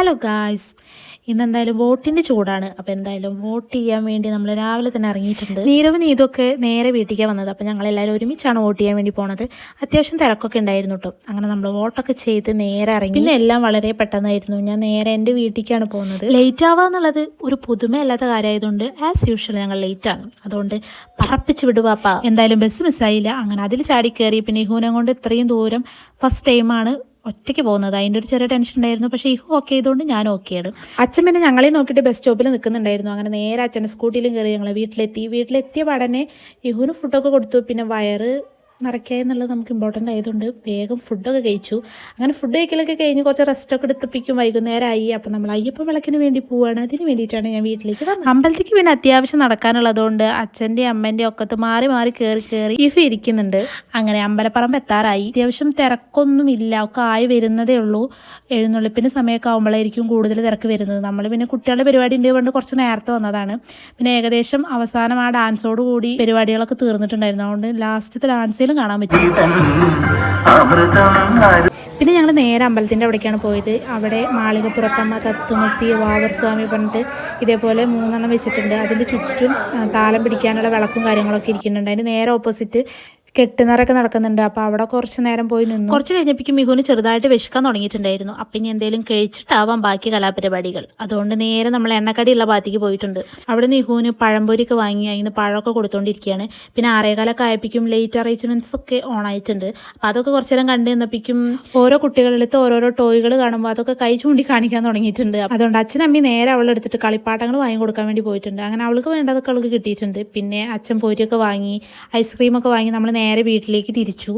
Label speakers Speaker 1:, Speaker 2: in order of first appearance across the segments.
Speaker 1: Hello guys ഇന്ന് എന്തായാലും വോട്ടിന്റെ ചൂടാണ്. അപ്പോൾ എന്തായാലും വോട്ട് ചെയ്യാൻ വേണ്ടി നമ്മൾ രാവിലെ തന്നെ ഇറങ്ങിയിട്ടുണ്ട്. നീരവ് നീതൊക്കെ നേരെ വീട്ടിലേക്ക് വന്നത്. അപ്പോൾ ഞങ്ങൾ എല്ലാവരും ഒരുമിച്ചാണ് വോട്ട് ചെയ്യാൻ വേണ്ടി പോണത്. അത്യാവശ്യം തിരക്കൊക്കെ ഉണ്ടായിരുന്നു കേട്ടോ അങ്ങനെ നമ്മൾ വോട്ടൊക്കെ ചെയ്ത് നേരെ ഇറങ്ങി. പിന്നെ എല്ലാം വളരെ പെട്ടെന്നായിരുന്നു. ഞാൻ നേരെ എന്റെ വീട്ടിലേക്കാണ് പോകുന്നത്. ലേറ്റ് ആവുക എന്നുള്ളത് ഒരു പുതുമയല്ലാത്ത കാര്യമായതുകൊണ്ട് ആസ് യൂഷ്വൽ ഞങ്ങൾ ലേറ്റ് ആണ്. അതുകൊണ്ട് പറപ്പിച്ച് വിടുവാപ്പ എന്തായാലും ബസ് മിസ്സായില്ല അങ്ങനെ അതിൽ ചാടി കയറി പിന്നെ ഹൂനം കൊണ്ട് ഇത്രയും ദൂരം ഫസ്റ്റ് ടൈമാണ് ഒറ്റയ്ക്ക് പോകുന്നത്. അതിന്റെ ഒരു ചെറിയ ടെൻഷൻ ഉണ്ടായിരുന്നു. പക്ഷേ ഇഹു ഓക്കെ ചെയ്തുകൊണ്ട് ഞാൻ ഓക്കെയാണ് അച്ഛൻ പിന്നെ ഞങ്ങളെ നോക്കിയിട്ട് ബസ് സ്റ്റോപ്പിൽ നിൽക്കുന്നുണ്ടായിരുന്നു അങ്ങനെ നേരെ അച്ഛന്റെ സ്കൂട്ടിയിലും കയറി ഞങ്ങൾ വീട്ടിലെത്തി. വീട്ടിലെത്തിയ പാടനെ ഇഹുവിന് ഫുഡൊക്കെ കൊടുത്തു. പിന്നെ വയറ് നിറയ്ക്കുക എന്നുള്ളത് നമുക്ക് ഇമ്പോർട്ടന്റ് ആയതുകൊണ്ട് വേഗം ഫുഡൊക്കെ കഴിച്ചു. അങ്ങനെ ഫുഡ് കഴിക്കലൊക്കെ കഴിഞ്ഞ് കുറച്ച് റെസ്റ്റൊക്കെ എടുത്തപ്പിക്കും. വൈകുന്നേരമായി. അപ്പം നമ്മൾ അയ്യപ്പ വിളക്കിന് വേണ്ടി പോവുകയാണ് അതിന് വേണ്ടിയിട്ടാണ് ഞാൻ വീട്ടിലേക്ക് വന്നത്. അമ്പലത്തിലേക്ക് പിന്നെ അത്യാവശ്യം നടക്കാനുള്ളതുകൊണ്ട് അച്ഛന്റെ അമ്മേന്റെ ഒക്കത്ത് മാറി മാറി കയറി കയറി ഇഹു ഇരിക്കുന്നുണ്ട്. അങ്ങനെ അമ്പലപ്പറമ്പ് എത്താറായി. അത്യാവശ്യം തിരക്കൊന്നും ഇല്ല ഒക്കെ ആയി വരുന്നതേ ഉള്ളൂ. എഴുന്നള്ളിപ്പിന് സമയമൊക്കെ ആകുമ്പോഴായിരിക്കും കൂടുതൽ തിരക്ക് വരുന്നത്. നമ്മൾ പിന്നെ കുട്ടികളുടെ പരിപാടി ഉണ്ട് കൊണ്ട് കുറച്ച് നേരത്തെ വന്നതാണ്. പിന്നെ ഏകദേശം അവസാനം ആ ഡാൻസോട് കൂടി പരിപാടികളൊക്കെ തീർന്നിട്ടുണ്ടായിരുന്നു. അതുകൊണ്ട് ലാസ്റ്റത്തെ ഡാൻസിലും കാണാൻ പറ്റും. പിന്നെ ഞങ്ങൾ നേരെ അമ്പലത്തിന്റെ അവിടേക്കാണ് പോയത്. അവിടെ മാളികപ്പുറത്തമ്മ തത്തുമസി വാവർ സ്വാമി പറഞ്ഞിട്ട് ഇതേപോലെ മൂന്നെണ്ണം വെച്ചിട്ടുണ്ട്. അതിന്റെ ചുറ്റും താലം പിടിക്കാനുള്ള വിളക്കും കാര്യങ്ങളൊക്കെ ഇരിക്കുന്നുണ്ട്. അതിന് നേരെ ഓപ്പോസിറ്റ് കെട്ടുന്നറൊക്കെ നടക്കുന്നുണ്ട്. അപ്പോൾ അവിടെ കുറച്ച് നേരം പോയി നിന്നു. കുറച്ച് കഴിഞ്ഞപ്പോഴേക്കും മിഹുവിന് ചെറുതായിട്ട് വിശക്കാൻ തുടങ്ങിയിട്ടുണ്ടായിരുന്നു. അപ്പം ഇനി എന്തെങ്കിലും കഴിച്ചിട്ടാവാം ബാക്കി കലാപരിപാടികൾ. അതുകൊണ്ട് നേരെ നമ്മൾ എണ്ണക്കടിയുള്ള ഭാഗത്തേക്ക് പോയിട്ടുണ്ട്. അവിടെ നിഹുവിന് പഴംപൊരിക്ക് വാങ്ങി അതിന് പഴമൊക്കെ കൊടുത്തോണ്ടിരിക്കുകയാണ്. പിന്നെ ആറേകാലൊക്കെ ആയപ്പിക്കും ലേറ്റ് അറേഞ്ച്മെന്റ്സ് ഒക്കെ ഓൺ ആയിട്ടുണ്ട്. അപ്പം അതൊക്കെ കുറച്ച് നേരം കണ്ടു നിന്നപ്പിക്കും ഓരോ കുട്ടികളെടുത്ത് ഓരോരോ ടോയ്കൾ കാണുമ്പോൾ അതൊക്കെ കൈ ചൂണ്ടി കാണിക്കാൻ തുടങ്ങിയിട്ടുണ്ട്. അതുകൊണ്ട് അച്ഛൻ അമ്മയും നേരെ അവളെടുത്തിട്ട് കളിപ്പാട്ടങ്ങൾ വാങ്ങി കൊടുക്കാൻ വേണ്ടി പോയിട്ടുണ്ട്. അങ്ങനെ അവൾക്ക് വേണ്ടതൊക്കെ അവൾക്ക് കിട്ടിയിട്ടുണ്ട്. പിന്നെ അച്ഛൻ പൊരിയൊക്കെ വാങ്ങി ഐസ്ക്രീമൊക്കെ വാങ്ങി നമ്മൾ നേരെ വീട്ടിലേക്ക് തിരിച്ചു.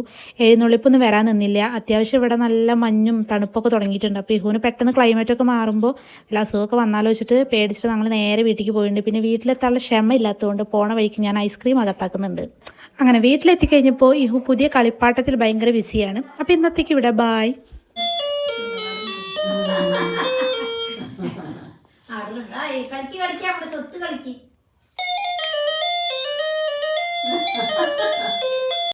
Speaker 1: എഴുന്നള്ളിപ്പൊന്നും വരാൻ നിന്നില്ല. അത്യാവശ്യം ഇവിടെ നല്ല മഞ്ഞും തണുപ്പൊക്കെ തുടങ്ങിയിട്ടുണ്ട്. അപ്പോൾ ഇഹുവിന് പെട്ടെന്ന് ക്ലൈമറ്റ് ഒക്കെ മാറുമ്പോൾ വല്ല അസുഖമൊക്കെ വന്നാലോ വെച്ചിട്ട് പേടിച്ചിട്ട് നമ്മൾ നേരെ വീട്ടിലേക്ക് പോയിട്ടുണ്ട്. പിന്നെ വീട്ടിലെത്താനുള്ള ക്ഷമ ഇല്ലാത്തതുകൊണ്ട് പോണ വഴിക്ക് ഞാൻ ഐസ്ക്രീം അകത്താക്കുന്നുണ്ട്. അങ്ങനെ വീട്ടിലെത്തി കഴിഞ്ഞപ്പോൾ ഇഹു പുതിയ കളിപ്പാട്ടത്തിൽ ഭയങ്കര ബിസിയാണ് അപ്പോൾ ഇന്നത്തേക്ക് ഇവിടെ ബായ്
Speaker 2: കളിക്ക് കളിക്കാം. അവിടെ സ്വത്ത് കളിക്ക്.